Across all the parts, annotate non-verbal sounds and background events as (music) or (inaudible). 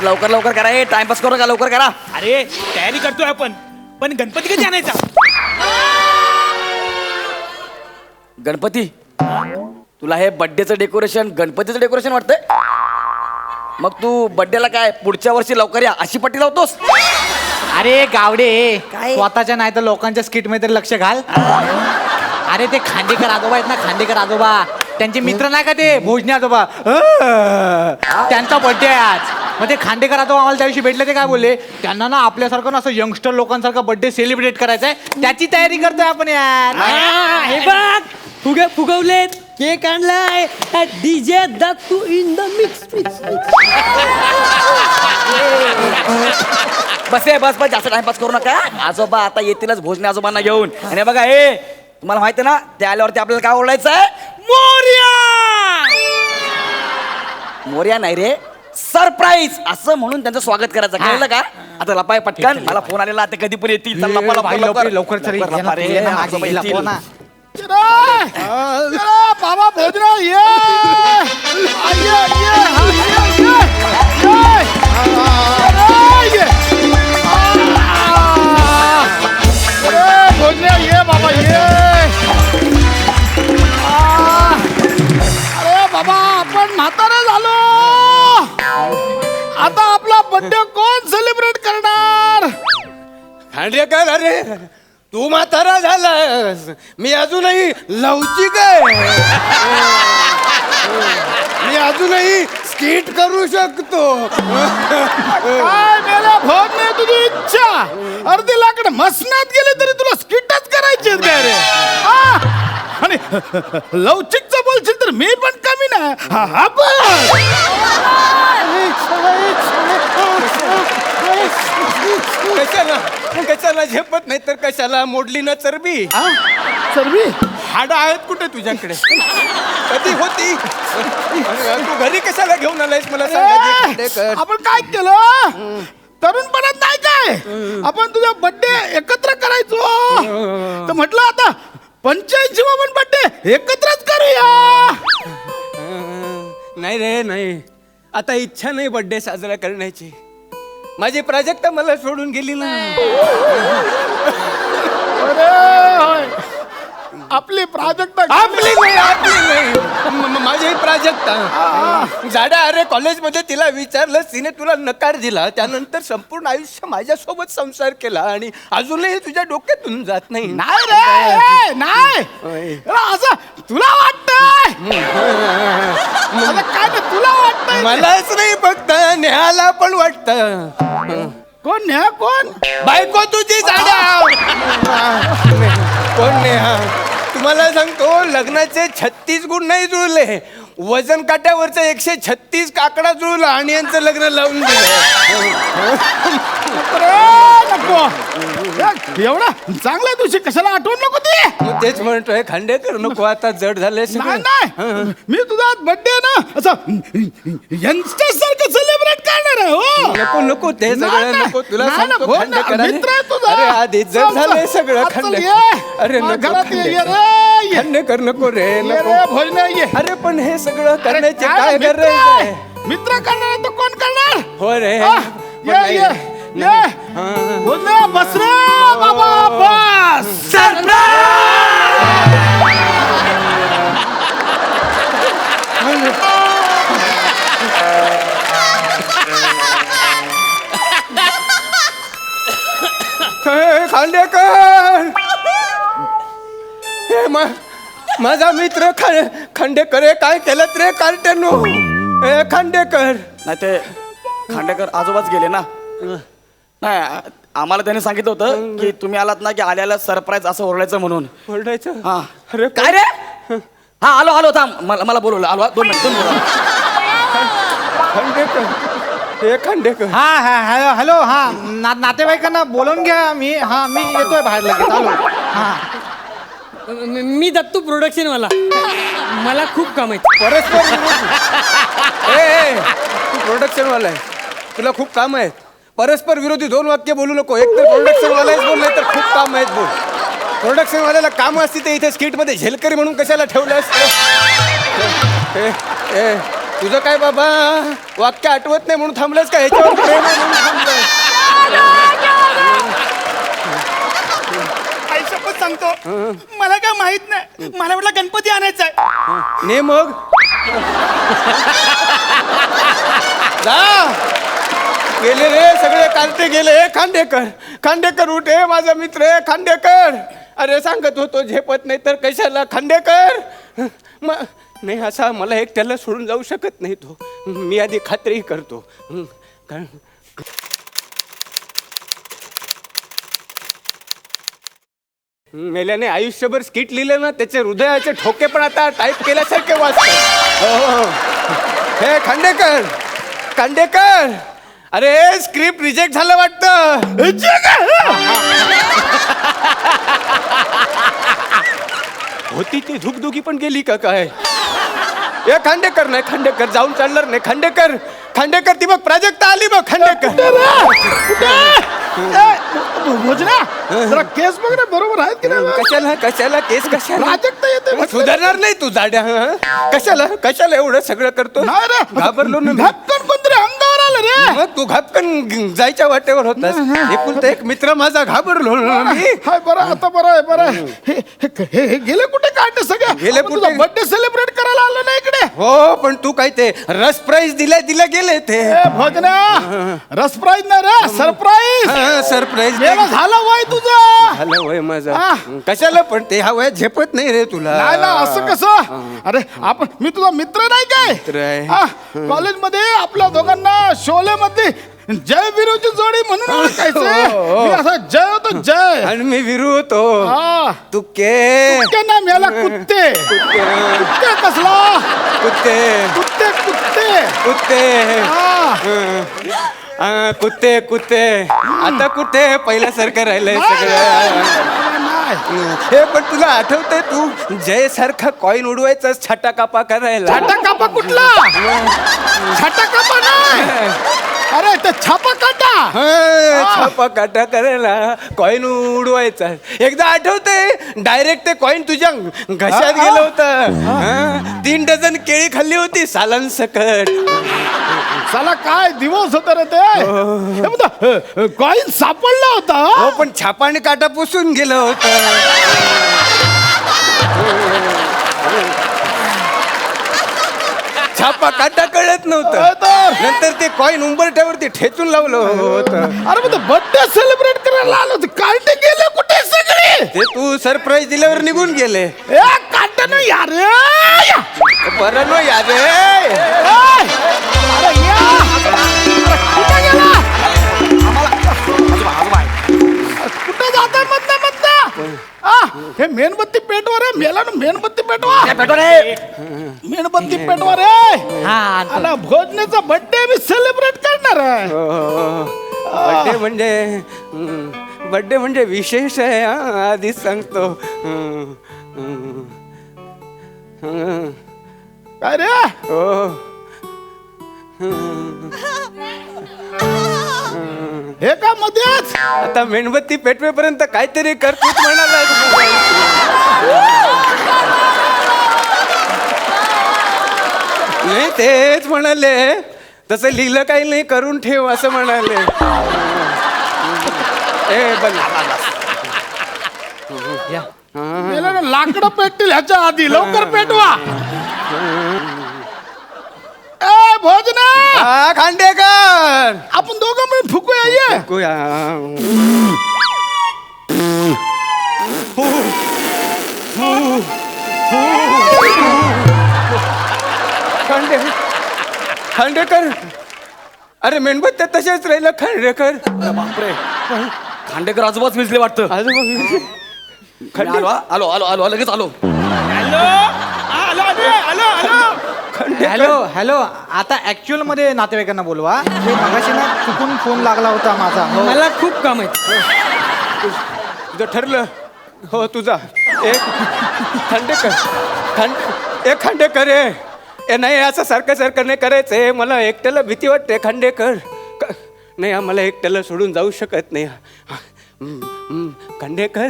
अरे लवकर लवकर करा. हे टाइमपास करू का लवकर करा. अरे तयारी करतोय आपण. पण गणपती कधी आणायचा? गणपती? तुला हे बड्डेचं डेकोरेशन गणपतीचं डेकोरेशन वाटतंय? मग तू बड्डेला काय पुढच्या वर्षी लवकर या अशी पट्टी लावतोस? अरे गावडे काय? स्वतःच्या नाही तर लोकांच्या स्किटमध्ये तरी लक्ष घाल. अरे ते खांडेकर आजोबा आहेत ना खांडेकर आजोबा. त्यांचे मित्र नाही का ते? भोजने आजोबा. अं, त्यांचा बर्थडे आहे आज. मग ते खांडेकर आजोबा आम्हाला त्या दिवशी भेटले ते काय बोलले? त्यांना ना आपल्यासारखं ना असं यंगस्टर लोकांसारखा बर्थडे सेलिब्रेट करायचा आहे. त्याची तयारी करतोय आपण यार. हा, हे बघ. फुगे फुगवलेत. केक आणलाय. DJ Dattu in the mix बस हे बस बस. जास्त टाइमपास करू नका. आजोबा आता येतीलच भोजने आजोबांना घेऊन. आणि हे बघा हे तुम्हाला माहिती आहे ना ते आल्यावरती आपल्याला काय ओरडायचं आहे मोर्या! मोर्या नाही रे सरप्राईज! असं म्हणून त्यांचं स्वागत करायचं. कळलं का? आता लपाय पटकन. मला फोन आलेला आता कधी पण येतील. चल लपा, लपा, लवकर लवकर. चल, लवकर लपा रे, आजोबा येतील. खांडेकर अरे तू म्हातारा झालास. मी अजूनही लवचिक आहे. मी अजूनही स्किट करू शकतो. काय मेला भोग नाही तुझी इच्छा? अर्धी लाकड मसनात गेले तरी तुला स्किटच करायची काय रे. आणि लवचिकचं बोलशील तर मी पण कमी नाही हा, हा कशाला? कशाला झेपत नाही तर कशाला? मोडली ना चरबी. सर्वी हाडं आहेत कुठे तुझ्याकडे? कधी होती? तू घरी कशाला घेऊन आलायस मला खांडेकर. आपण काय केलं? तरुणपणात नाही काय? आपण तुझा बर्थडे एकत्र करायचो. तर म्हटलं आता पंच्याऐंशी पण बर्थडे एकत्रच करूया. नाही रे नाही. आता इच्छा नाही बर्थडे साजरा करण्याची. माझी प्राजक्ता मला सोडून गेली ना. अरे होय. आपली प्राजक्ता आपली नाही आपली नाही. म- माझी प्राजक्ता. जाडा अरे कॉलेजमध्ये तिला विचारलं तिने तुला नकार दिला. त्यानंतर संपूर्ण आयुष्य माझ्यासोबत संसार केला आणि अजूनही तुझ्या डोक्यातून जात नाही. नाही रे ए, नाही. होय. अरे, असं तुला वाटतंय? (laughs) असं काय तुला वाटतंय? मलाच नाही फक्त नेहाला पण वाटत. कोण न्या कोण? बायको तुझी जाडा. (laughs) कोण नेहा तुम्हाला सांगतो लग्नाचे छत्तीस गुण नाही जुळले. वजन काट्यावरचं एकशे छत्तीस काकडा जुळला आणि यांचं लग्न लावून दिलं. नको. एवढा चांगला दिवशी कशाला आठवण नको ती? मग तेच म्हणतोय खांडेकर नको आता जड झाले नाही नाही. मी तुझा बर्थडे ना असं यंगस्टर सारखं करणार आहे हो नको नको ते सगळं नाही. नको तुला नाही, सांगतो हो, अरे मित्र आहे तुझा. अरे आधी चल, झालंय चल. सगळं चल, ये. अरे नको घरात ये, ये खांडेकर. रे, ये. खांडेकर नको रे ये नको रे, भोजनं ये. अरे पण हे सगळं अरे, करण्याचे काय काय मित्र गरज आहे? आहे मित्र करणार आहे तर कोण करणार हो रे हा, पण ये नाही. ये ये भोजनं, बस रे बाबा बस हे, खांडेकर. हे मा- माझा मित्र खा- खांडेकर हे काय केलं रे कार्टेनो? हे खांडेकर. नाही ते खांडेकर आजोबाच गेले ना. नाही आम्हाला त्याने सांगितलं होतं की तुम्ही आलात ना की आल्याला सरप्राईज असं ओरडायचं म्हणून. ओरडायचं? हा. अरे काय रे? हा आलो आलो थांब. मला मला बोलवलं. आलो दोन मिनिट दोन मिनिट. खांडेकर. हे खांडेकर हा हा हॅलो हॅलो हा. ना नातेवाईकांना बोलवून घ्या मी हा मी येतोय बाहेर लगेच. आलो. हा. मी दत्तू प्रोडक्शन वाला. मला खूप काम आहे परस्पर विरोधी. ए, ए, तू प्रोडक्शन वाला आहे. तुला खूप काम आहेत. परस्पर विरोधी दोन वाक्य बोलू नको. एक तर प्रोडक्शन वाला बोल नाही तर खूप काम आहेत बोल. प्रोडक्शन वाल्याला काम असते ते इथे स्किटमध्ये झेलकरी म्हणून कशाला ठेवलं असतं ए, ए, तुझं काय बाबा? वाक्य आठवत नाही म्हणून थांबलंस का? ह्याच्यावर प्रेम आहे म्हणून थांबलंय आई शपथ सांगतो. मला काय माहीत नाही. मला वाटलं गणपती आणायचा आहे. ने मग? जा. गेले रे सगळे. कांटे गेले. खांडेकर. खांडेकर उठे माझा मित्र. आहे खांडेकर. अरे सांगत होतो झेपत नाही तर कशाला? खांडेकर. म नाही असा मला एक त्याला सोडून जाऊ शकत नाही तो. मी आधी खात्री करतो. कारण मेल्याने आयुष्यभर स्किट लिहिलं ना त्याचे हृदयाचे ठोके पण आता टाईप केल्यासारखे वाचतात हो, हो, हो. हे खांडेकर! खांडेकर! अरे स्क्रिप्ट रिजेक्ट झालं वाटतं. होती ती धुकधुकी पण गेली का काय? ए खांडेकर नाही खांडेकर जाऊन चालणार नाही. खांडेकर खांडेकर ती बघ प्राजक्ता आली बघ खांडेकर. भोजना जरा केस बघ ना बरोबर आहेत की नाही कशाला कशाला केस कशाला? प्राजक्ता येते. सुधारणार नाही तू जाड्या हं? कशाला कशाला एवढं सगळं करतो? नाही रे. घाबरलो ना मी. धक्कन मग तू घापकन ग- जायच्या वाटेवर होतास. एकुलता एक मित्र माझा घाबरलो मी. हाय बरं आता बरं आहे बरं आहे. हे हे- हे हे गेले कुठे काढते सगळे? गेले कुठे? बर्थडे सेलिब्रेट करायला आलं ना इकडे? हो पण तू काय ते रस प्राईज दिल्या दिल्या गेले ते. ए भोजना सरप्राईज नाही रे सरप्राईज सरप्राईज मेला झाला वय तुझं. झालं वय माझं. कशाला पण ते हा वय झेपत नाही रे तुला. नाही ना असं कसं? अरे आपण मी तुझा मित्र नाही मित्र आहे. काय कॉलेजमध्ये आपल्या दोघांना शोले मध्ये जय विरूची जोडी म्हणून ओळखायचं. हो, मी असा जय होतो जय. आणि मी विरू होतो. हा. तू के कुत्ते ना मेला कुत्ते कुत्ते कसला? कुत्ते. कुत्ते कुत्ते. कुत्ते. हा. हा, कुत्ते कुत्ते. आता कुठे पहिल्यासारखं राहिलंय सगळं. नाही. हे पण तुला आठवतंय तू? जय सारखा कॉईन उडवायचा छाटा कापा करायला. छाटा कापा कुठला? छाटा कापा नाही. अरे ते छापा काटा हा, छापा काटा करायला कॉईन उडवायचा. एकदा आठवतंय? डायरेक्ट ते कॉईन तुझ्या घशात हा, गेलं होतं. हा, तीन डझन केळी खाल्ली होती सालान सकट. साला काय दिवस होता रे ते? कॉईन सापडला होता हो? पण छापा आणि काटा पुसून गेलं होतं. होय नव्हतं. तर. नंतर ते कॉईन उंबरठ्यावरती ठेचून लावलं होतं. अरे मग बर्थडे सेलिब्रेट करायला आलो होतो. काढते गेले कुठे सगळे? ते तू सरप्राईज दिल्यावर निघून गेले. ए ना यार या. बरं नो याद रे. ए, अरे या. अरे कुठे गेला? कुठे जाता मधनं मधनं आ, हे मेणबत्ती पेटवा रे मेला ना मेणबत्ती पेटवा. पेटवा रे? मेणबत्ती पेटवा रे. हा आणतो. आणि भोजनेचा बर्थडे मी सेलिब्रेट करणार आहे. बड्डे म्हणजे बड्डे म्हणजे विशेष आहे हा, आधीच सांगतो. हं, हं, हं. काय रे? हो. (laughs) (laughs) हे का मध्येच आता मेणबत्ती पेटवेपर्यंत काहीतरी करतूच म्हणाला नाही तेच म्हणाले. तसं लिहिलं काही नाही करून ठेव असं म्हणाले. ए बन या. मेला ना लाकडं पेटतील ह्याच्या आधी. लवकर पेटवा. ए भोजना! हा खांडेकर! फुकूया ये कुया. खांडे खांडेकर. अरे मेणबत्त्या तशाच राहिलं खांडेकर. बापरे. खांडेकर आजोबाच विजले वाटतं. आजोबा आलो. आलो आलो आलो लगेच आलो. आलो आलो आलो हॅलो हॅलो आता ऍक्च्युअलमध्ये नातेवाईकांना बोलवा. मगाशी ना चुकून फोन लागला होता माझा. हो. मला खूप काम आहेत. तुझं ठरलं. हो तुझा. एक खांडेकर खांड एक खांडेकर आहे ए नाही असं सारखं सारखं नाही करायचं आहे मला एकट्याला भीती वाटते खांडेकर. क- नाही आम्हाला एकट्याला सोडून जाऊ शकत नाही. हम्म, हम्म, खांडेकर.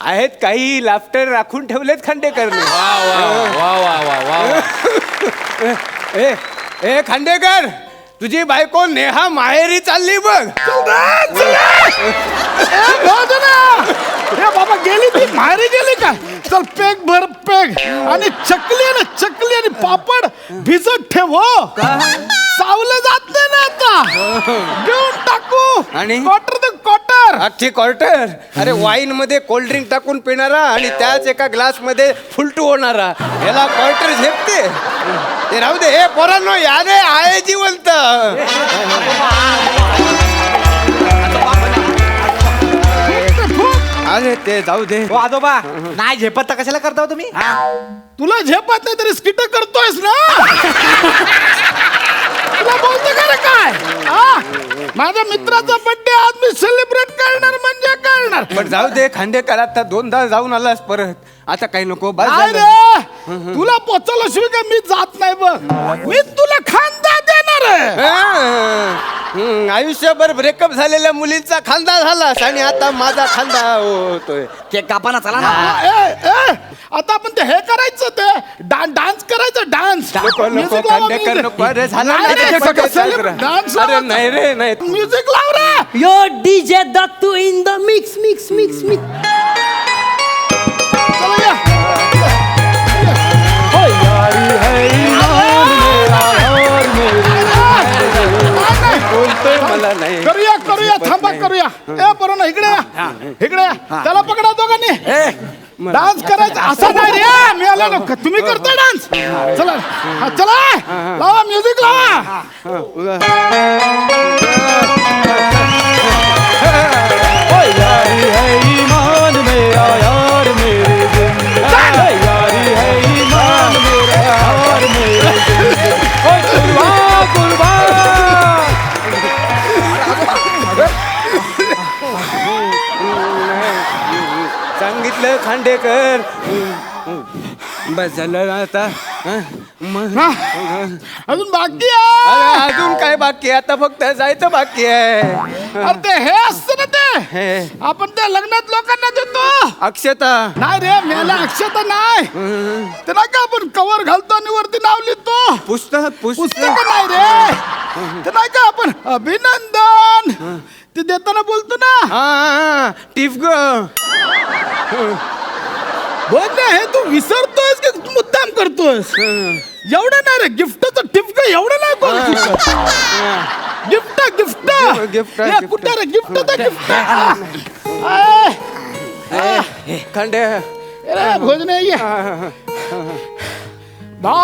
आहेत काही लाफ्टर राखून ठेवलेत खांडेकरने वा वा वा वा (laughs) ए ए खांडेकर तुझी बायको नेहा माहेरी चालली बघ. बाबा गेली ती? माहेरी गेली का? चल पेग भर पेग. आणि चकली ना चकली आणि पापड भिजत ठेव हो. चावलं जात नाही ना आता. (laughs) देऊन टाकू. आणि? क्वार्टर ते क्वार्टर अख्खी क्वार्टर अरे वाईन मध्ये कोल्ड ड्रिंक टाकून पिणारा आणि त्याच एका ग्लासमध्ये फुलटू होणारा. याला क्वार्टर झेपते. ते राहू दे. हे पोरांनो या रे आहे जिवंत. अरे ते जाऊ दे. हो आजोबा नाही झेपत तर कशाला करता हो तुम्ही? तुला झेपत नाही तरी स्किट करतोयस ना? (laughs) तुला बोलतो का रे काय? हा? माझ्या मित्राचा बर्थडे आज मी सेलिब्रेट करणार म्हणजे करणार. पण जाऊ दे खांडेकर आता दोनदा जाऊन आलास परत. आता काही नको बस काय झालं. रे तुला पोचवलं शिवाय का? मी जात नाही बघ. मी तुला खांदा हं, आयुष्यभर ब्रेकअप झालेल्या मुलींचा खांदा झालास आणि आता माझा खांदा होतोय. केक कापाना चला ना. ए, ए, आता आपण ते हे करायचं ते. डा- डान्स करायचं डान्स नको नको खांडेकर नको अरे झालं ना ते सगळं celebra- डान्स अरे नाही रे नाही म्युझिक लाव रे. Yo DJ Dattu in the mix mix mix mix चला या. बोलतोय करूया करूया थांबा करूया. ए बरोबर इकडे या. इकडे या. त्याला पकडा दोघांनी. डान्स करायचा. असा नाही रे. मी आलो ना. तुम्ही करता डान्स. चला. हा, चला. लावा म्युझिक लावा. खांडेकर. बस झालं ना आता हं? मग- हा, अजून बाकी अरे आहे अजून काय बाकी आहे? आता फक्त जायचं बाकी आहे. अरे ते हे असतं ना ते. हे. आपण ते लग्नात लोकांना देतो. अक्षता. नाही रे मेला अक्षता नाही. ते नाही का आपण कवर घालतो आणि वरती नाव लिहितो? पुस्तक पुस्तक. पुस्तक नाही रे. ते नाही का आपण अभिनंदन? ते देताना बोलतो ना. हा टिफ ग. बोल ना हे तू विसरतोयस की तू मुद्दाम करतोयस? एवढं नाही रे गिफ्टचं टिपक एवढं नाही बोल गिफ्ट गिफ्ट. gift. कुठं रे गिफ्ट तर गिफ्ट. खांडे. भोजन ये. बा.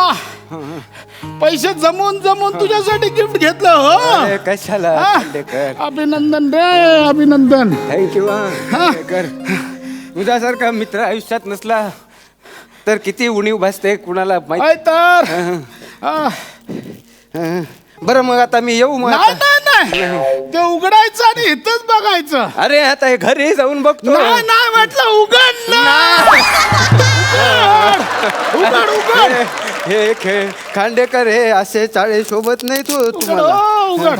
पैसे जमून जमून तुझ्यासाठी गिफ्ट घेतलं हो. कशाला? हा? खांडेकर. अभिनंदन रे अभिनंदन. Thank you Khandekar. तुझ्यासारखा मित्र आयुष्यात नसला तर किती उणीव भासते कुणाला माहिती? काय तर. हा. हं. बरं मग आता मी येऊ मग नाही आता? नाही नाही ते उघडायचं आणि इथंच बघायचं. अरे आता हे घरी जाऊन बघतो. नाही नाही म्हटलं उघड ना. उघड उघड. हे- हे खेळ खांडेकर हे असे चाळे सोबत नाही तू उघड तुम्हाला. हो, उघड.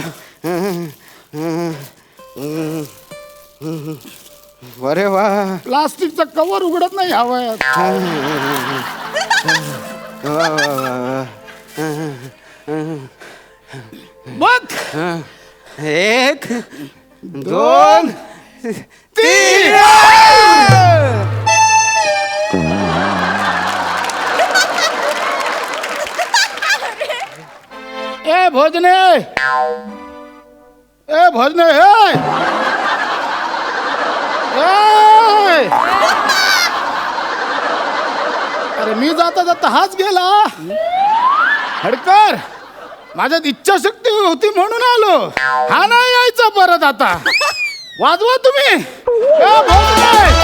अरे वा. प्लास्टिकचं कवर उघडत नाही हवं वा, वा, वा, वा. बघ. एक दोन तीन. भोजने। ए भोजने ए। अरे मी जाता जाता हाच गेला। हडकर माझ्यात इच्छाशक्ती होती म्हणून आलो। हा नाही यायचा परत आता। वाजवा तुम्ही। ए भोजने।